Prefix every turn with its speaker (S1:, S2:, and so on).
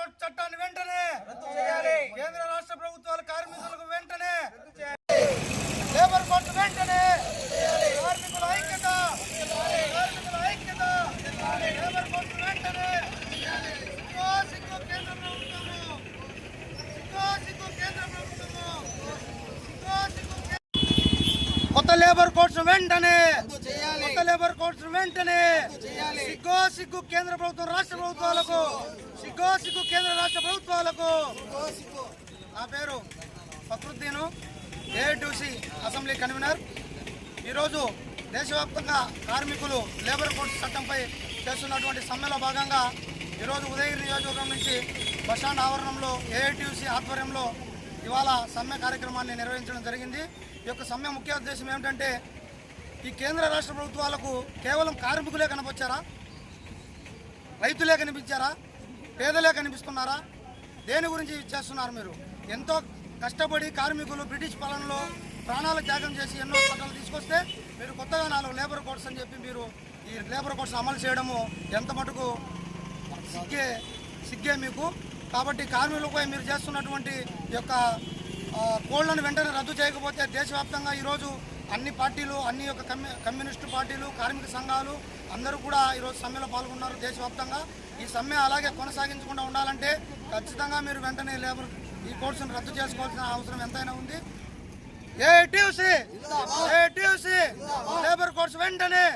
S1: Passport చట్టాన్ని వెంటనే
S2: రద్దు చేయాలి.
S1: లేబర్ కోడ్స్ వెంటనే కొత్త లేబర్ కోడ్స్ వెంటనే. సిగ్గో సిగ్గు కేంద్ర ప్రభుత్వం రాష్ట్ర ప్రభుత్వాలకు సిగ్గో సిగ్గు కేంద్ర రాష్ట్ర ప్రభుత్వాలకు. నా పేరు ఫక్రుద్దీను ఏఐటీసీ అసెంబ్లీ కన్వీనర్ ఈరోజు దేశవ్యాప్తంగా కార్మికులు లేబర్ కోడ్స్ చట్టంపై చేస్తున్నటువంటి సమ్మెలో భాగంగా ఈరోజు ఉదయగిరి నియోజకవర్గం నుంచి బస్టాండ్ ఆవరణంలో ఏఐటీసీ ఆధ్వర్యంలో ఇవాళ సమ్మె కార్యక్రమాన్ని నిర్వహించడం జరిగింది. ఈ యొక్క సమ్మె ముఖ్య ఉద్దేశం ఏమిటంటే ఈ కేంద్ర రాష్ట్ర ప్రభుత్వాలకు కేవలం కార్మికులే కనిపించారా రైతులే కనిపించారా? పేదలే కనిపిస్తున్నారా? దేని గురించి చేస్తున్నారు మీరు? ఎంతో కష్టపడి కార్మికులు బ్రిటిష్ పాలనలో ప్రాణాలు త్యాగం చేసి ఎన్నో పట్టాలు తీసుకొస్తే మీరు కొత్తగా నాలుగు లేబర్ కోడ్స్ అని చెప్పి మీరు ఈ లేబర్ కోడ్స్ అమలు చేయడము ఎంత మటుకు సిగ్గే సిగ్గే మీకు. కాబట్టి కార్మికులపై మీరు చేస్తున్నటువంటి యొక్క కోళ్ళను వెంటనే రద్దు చేయకపోతే దేశవ్యాప్తంగా ఈరోజు అన్ని పార్టీలు అన్ని యొక్క కమ్యూ కమ్యూనిస్టు పార్టీలు కార్మిక సంఘాలు అందరూ కూడా ఈరోజు సమ్మెలో పాల్గొన్నారు దేశవ్యాప్తంగా. ఈ సమ్మె అలాగే కొనసాగించకుండా ఉండాలంటే ఖచ్చితంగా మీరు వెంటనే లేబర్ ఈ కోర్సును రద్దు చేసుకోవాల్సిన అవసరం ఎంతైనా ఉంది. A TC A TC labour course వెంటనే!